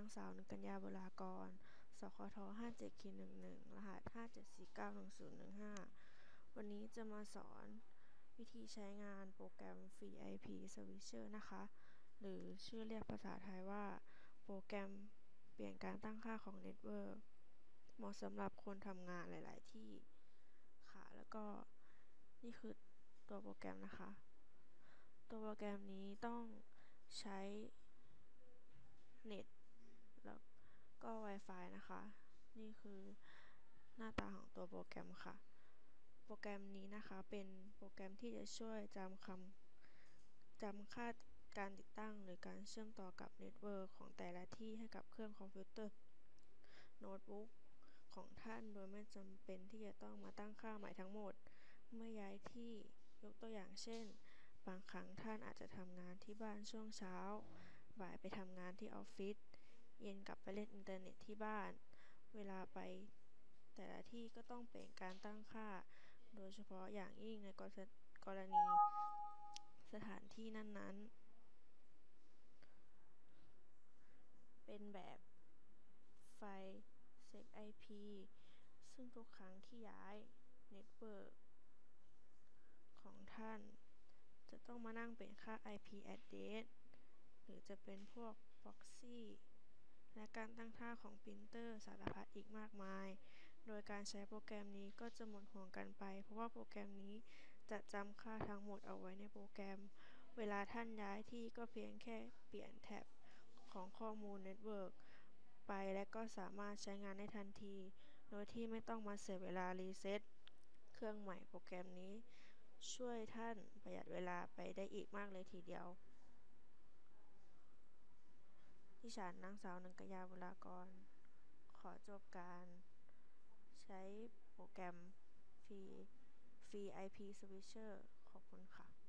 างสาวนกัญญาบุรากร สคท57ขีด11 รหัส 57491015 วันนี้จะมาสอนวิธีใช้งานโปรแกรม Free IP Switcher นะคะ หรือชื่อเรียกภาษาไทยว่า โปรแกรมเปลี่ยนการตั้งค่าของเน็ตเวิร์กเหมาะสำหรับคนทำงานหลาย ๆ ที่ค่ะ แล้วก็นี่คือตัวโปรแกรมนะคะ ตัวโปรแกรมนี้ต้องใช้เน็ต ก็ Wi-Fi นะคะ นี่คือหน้าตาของตัวโปรแกรมค่ะ โปรแกรมนี้นะคะเป็นโปรแกรมที่จะช่วยจำคำจำค่าการติดตั้งหรือการเชื่อมต่อกับเน็ตเวิร์กของแต่ละที่ให้กับเครื่องคอมพิวเตอร์โน้ตบุ๊กของท่านโดยไม่จำเป็นที่จะต้องมาตั้งค่าใหม่ทั้งหมด เมื่อย้ายที่ยกตัวอย่างเช่น บางครั้งท่านอาจจะทำงานที่บ้านช่วงเช้า บ่ายไปทำงานที่ออฟฟิศ เย็นกลับไปเล่นอินเทอร์เน็ตที่บ้าน เวลาไปแต่ละที่ก็ต้องเปลี่ยนการตั้งค่า โดยเฉพาะอย่างยิ่งในกรณีสถานที่นั้นๆ เป็นแบบไฟเซ็ก IP ซึ่งทุกครั้งที่ย้ายเน็ตเวิร์กของท่าน จะต้องมานั่งเป็นค่า IP address หรือจะเป็นพวก proxy และการตั้งค่าของปรินเตอร์สารพัดอีกมากมาย โดยการใช้โปรแกรมนี้ก็จะหมดห่วงกันไป เพราะว่าโปรแกรมนี้จะจำค่าทั้งหมดเอาไว้ในโปรแกรม เวลาท่านย้ายที่ก็เพียงแค่เปลี่ยนแท็บของข้อมูลเน็ตเวิร์กไปและก็สามารถใช้งานได้ทันที โดยที่ไม่ต้องมาเสียเวลารีเซ็ตเครื่องใหม่โปรแกรมนี้ ช่วยท่านประหยัดเวลาไปได้อีกมากเลยทีเดียว ที่ฉันนางสาวหนึ่งกยาบุรากร ขอจบการใช้โปรแกรมฟรีฟรี IP Switcher ขอบคุณค่ะ